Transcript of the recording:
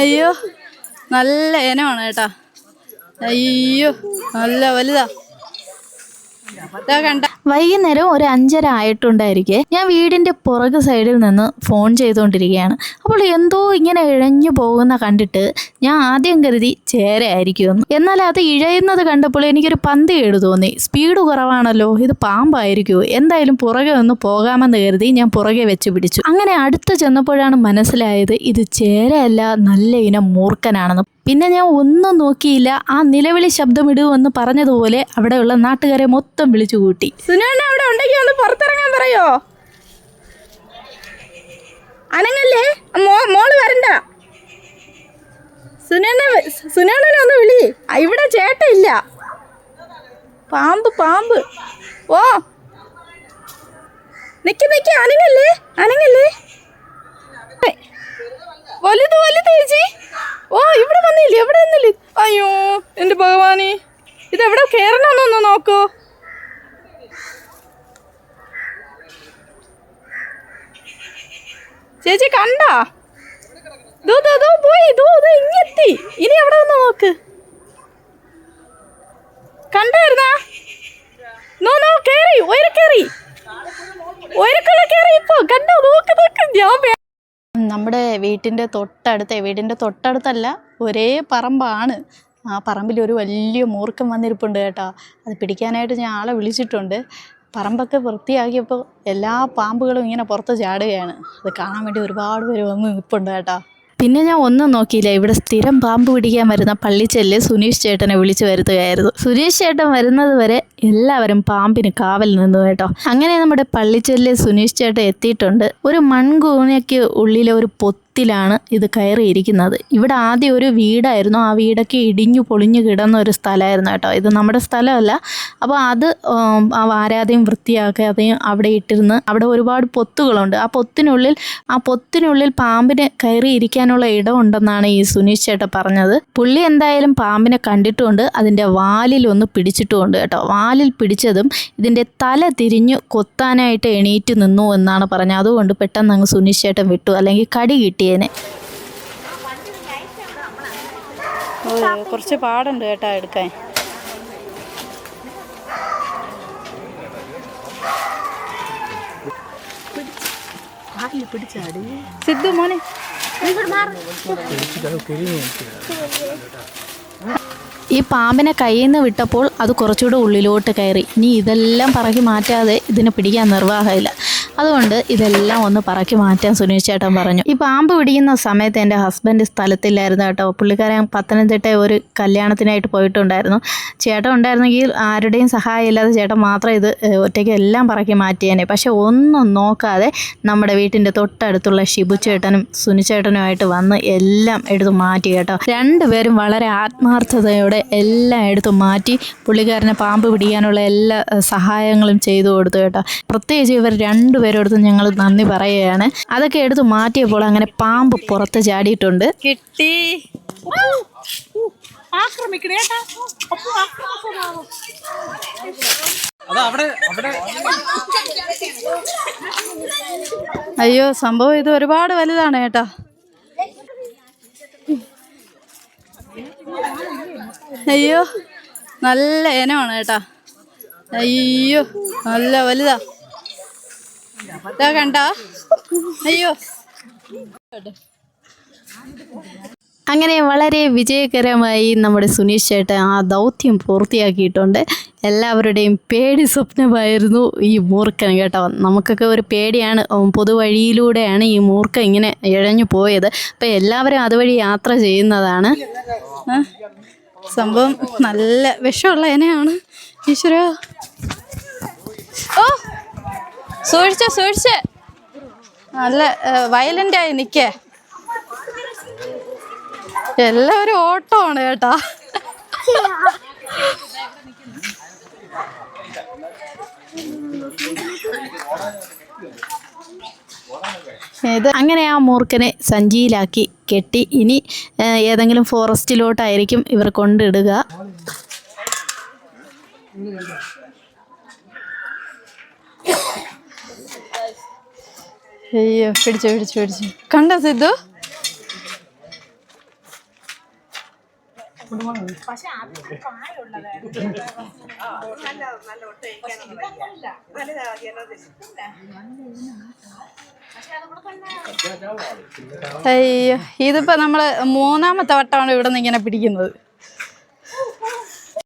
അയ്യോ നല്ല ഇനമാണ് കേട്ടാ. അയ്യോ നല്ല വലുതാ. കണ്ട വൈകുന്നേരം ഒരു അഞ്ചര ആയിട്ടുണ്ടായിരിക്കെ. ഞാൻ വീടിന്റെ പുറകു സൈഡിൽ നിന്ന് ഫോൺ ചെയ്തുകൊണ്ടിരിക്കുകയാണ് അപ്പോൾ എന്തോ ഇങ്ങനെ ഇഴഞ്ഞു പോകുന്ന കണ്ടിട്ട് ഞാൻ ആദ്യം കരുതി ചേരയായിരിക്കുമെന്ന്. എന്നാൽ അത് ഇഴയുന്നത് കണ്ടപ്പോൾ എനിക്കൊരു പന്ത് കേട് തോന്നി. സ്പീഡ് കുറവാണല്ലോ ഇത് പാമ്പായിരിക്കുമോ എന്തായാലും പുറകെ ഒന്ന് പോകാമെന്ന് കരുതി ഞാൻ പുറകെ വെച്ച് പിടിച്ചു. അങ്ങനെ അടുത്ത് ചെന്നപ്പോഴാണ് മനസ്സിലായത് ഇത് ചേരയല്ല നല്ല ഇനം മൂർഖനാണെന്ന്. പിന്നെ ഞാൻ ഒന്നും നോക്കിയില്ല. ആ നിലവിളി ശബ്ദമിടുമെന്ന് പറഞ്ഞതുപോലെ അവിടെയുള്ള നാട്ടുകാരെ മൊത്തം വിളിച്ചു കൂട്ടി. സുനേണ്ണ അവിടെ ഉണ്ടെങ്കിൽ ഒന്ന് പുറത്തിറങ്ങാൻ പറയോ? അനങ്ങല്ലേ? മോൾ വരണ്ട. സുനേണ്ണ സുനേണ്ണനെ ഒന്ന് വിളി. ഇവിടെ ചേട്ടയില്ല പാമ്പ് പാമ്പ്. ഓ. നിക്ക് നിക്ക്. അനങ്ങല്ലേ? അനങ്ങല്ലേ? വലുത് വലുത് ചേച്ചി ഓ ഇവിടെ വന്നില്ലേ എവിടെ വന്നില്ലേ അയ്യോ എന്റെ ഭഗവാനെ ഇതെവിടെ കയറണമെന്നൊന്ന് നോക്കൂ ചേച്ചി കണ്ടാ? ദൂ ദൂ ദൂ പോയി. ദൂ ദൂ ഇങ്ങെത്തി. ഇനി എവിടെ വന്ന് നോക്ക്? കണ്ടായിരുന്നാ? നോ നോ കേറി ഒരു കേറി. ഉയരക്കുള്ള കേറി ഇപ്പൊ. കണ്ടോ? നോക്ക് നോക്ക്. ഞാൻ നമ്മുടെ വീട്ടിന്റെ തൊട്ടടുത്ത് വീടിന്റെ തൊട്ടടുത്തല്ല ഒരേ പറമ്പാണ്. ആ പറമ്പിൽ ഒരു വലിയ മൂർഖം വന്നിരിപ്പുണ്ട് കേട്ടോ. അത് പിടിക്കാനായിട്ട് ഞാൻ ആളെ വിളിച്ചിട്ടുണ്ട്. പറമ്പൊക്കെ വൃത്തിയാക്കിയപ്പോൾ എല്ലാ പാമ്പുകളും ഇങ്ങനെ പുറത്ത് ചാടുകയാണ്. അത് കാണാൻ വേണ്ടി ഒരുപാട് പേര് വന്ന് നിൽപ്പുണ്ട് കേട്ടോ. പിന്നെ ഞാൻ ഒന്നും നോക്കിയില്ല. ഇവിടെ സ്ഥിരം പാമ്പ് പിടിക്കാൻ വരുന്ന പള്ളിച്ചെല്ല് സുനീഷ് ചേട്ടനെ വിളിച്ചു വരുത്തുകയായിരുന്നു. സുനീഷ് ചേട്ടൻ വരുന്നത് വരെ എല്ലാവരും പാമ്പിന് കാവൽ നിന്നു കേട്ടോ. അങ്ങനെ നമ്മുടെ പള്ളിച്ചെല്ല് സുനീഷ് ചേട്ടൻ എത്തിയിട്ടുണ്ട്. ഒരു മൺകൂനയ്ക്ക് ഉള്ളിലെ ഒരു പൊത്തിലാണ് ഇത് കയറിയിരിക്കുന്നത്. ഇവിടെ ആദ്യം ഒരു വീടായിരുന്നു. ആ വീടൊക്കെ ഇടിഞ്ഞു പൊളിഞ്ഞു കിടന്ന ഒരു സ്ഥലമായിരുന്നു കേട്ടോ. ഇത് നമ്മുടെ സ്ഥലമല്ല. അപ്പോൾ അത് ആരാതെയും വൃത്തിയാക്കാതെയും അവിടെ ഇട്ടിരുന്ന് അവിടെ ഒരുപാട് പൊത്തുകളുണ്ട്. ആ പൊത്തിനുള്ളിൽ ആ പൊത്തിനുള്ളിൽ പാമ്പിന് കയറി ഇരിക്കാനുള്ള ഇടമുണ്ടെന്നാണ് ഈ സുനീഷ് ചേട്ടൻ പറഞ്ഞത്. പുള്ളി എന്തായാലും പാമ്പിനെ കണ്ടിട്ടുണ്ട്. അതിന്റെ വാലിൽ ഒന്ന് പിടിച്ചിട്ടുമുണ്ട് കേട്ടോ. വാലിൽ പിടിച്ചതും ഇതിന്റെ തല തിരിഞ്ഞു കൊത്താനായിട്ട് എണീറ്റ് നിന്നു എന്നാണ് പറഞ്ഞത്. അതുകൊണ്ട് പെട്ടെന്ന് അങ്ങ് സുനീഷ് ചേട്ടൻ വിട്ടു. അല്ലെങ്കിൽ കടി കിട്ടിയേനെ. കുറച്ച് പാടുണ്ട് കേട്ടാ എടുക്കാൻ. സിദ്ധു മോനെ. ഈ പാമ്പിനെ കയ്യിൽ നിന്ന് വിട്ടപ്പോൾ അത് കുറച്ചുകൂടെ ഉള്ളിലോട്ട് കയറി. ഇനി ഇതെല്ലാം പറക്കി മാറ്റാതെ ഇതിനെ പിടിക്കാൻ നിർവാഹമില്ല. അതുകൊണ്ട് ഇതെല്ലാം ഒന്ന് പറക്കി മാറ്റാൻ സുനീഷ് ചേട്ടൻ പറഞ്ഞു. ഈ പാമ്പ് പിടിക്കുന്ന സമയത്ത് എന്റെ ഹസ്ബൻഡ് സ്ഥലത്തില്ലായിരുന്നു കേട്ടോ. പുള്ളിക്കാരൻ പത്തനംതിട്ട ഒരു കല്യാണത്തിനായിട്ട് പോയിട്ടുണ്ടായിരുന്നു. ചേട്ടൻ ഉണ്ടായിരുന്നെങ്കിൽ ആരുടെയും സഹായം ഇല്ലാതെ ചേട്ടൻ മാത്രം ഇത് ഒറ്റയ്ക്ക് എല്ലാം പറക്കി മാറ്റിയേനെ. പക്ഷെ ഒന്നും നോക്കാതെ നമ്മുടെ വീട്ടിന്റെ തൊട്ടടുത്തുള്ള ഷിബു ചേട്ടനും സുനിച്ചേട്ടനുമായിട്ട് വന്ന് എല്ലാം എടുത്ത് മാറ്റി കേട്ടോ. രണ്ടുപേരും വളരെ ആത്മാർത്ഥതയോടെ എല്ലാം എടുത്ത് മാറ്റി പുള്ളിക്കാരനെ പാമ്പ് പിടിക്കാനുള്ള എല്ലാ സഹായങ്ങളും ചെയ്തു കൊടുത്തു കേട്ടോ. പ്രത്യേകിച്ച് ഇവർ രണ്ടുപേരോടത്തും ഞങ്ങൾ നന്ദി പറയുകയാണ്. അതൊക്കെ എടുത്ത് മാറ്റിയപ്പോൾ അങ്ങനെ പാമ്പ് പുറത്ത് ചാടിയിട്ടുണ്ട്. കിട്ടി. ആക്രമിക്കണേ. അയ്യോ സംഭവം ഇത് ഒരുപാട് വലുതാണ് കേട്ടാ അയ്യോ നല്ല ഇനമാണ് കേട്ടാ. അയ്യോ നല്ല വലുതാ. ഇതാ കണ്ട? അയ്യോ. അങ്ങനെ വളരെ വിജയകരമായി നമ്മുടെ സുനീഷ് ചേട്ടൻ ആ ദൗത്യം പൂർത്തിയാക്കിയിട്ടുണ്ട്. എല്ലാവരുടെയും പേടി സ്വപ്നമായിരുന്നു ഈ മൂർഖൻ കേട്ടോ. നമുക്കൊക്കെ ഒരു പേടിയാണ് പൊതുവഴിയിലൂടെയാണ് ഈ മൂർഖൻ ഇങ്ങനെ ഇഴഞ്ഞു പോയത്. അപ്പം എല്ലാവരും അതുവഴി യാത്ര ചെയ്യുന്നതാണ്. സംഭവം നല്ല വിഷമുള്ള ഇനയാണ് ഈശ്വര. ഓ സൂക്ഷിച്ച സൂക്ഷിച്ച. നല്ല വയലന്റ് ആയി നിക്കേ എല്ലാവരും ഓട്ടമാണ് കേട്ടാ. ഇത് അങ്ങനെ ആ മൂർഖനെ സഞ്ചിയിലാക്കി കെട്ടി ഇനി ഏതെങ്കിലും ഫോറസ്റ്റിലോട്ടായിരിക്കും ഇവർ കൊണ്ടിടുക. അയ്യോ പിടിച്ചു പിടിച്ചു പിടിച്ചു. കണ്ട സിദ്ധു? പക്ഷെ അയ്യോ ഇതിപ്പോൾ നമ്മൾ മൂന്നാമത്തെ വട്ടമാണ് ഇവിടെ നിന്ന് ഇങ്ങനെ പിടിക്കുന്നത്.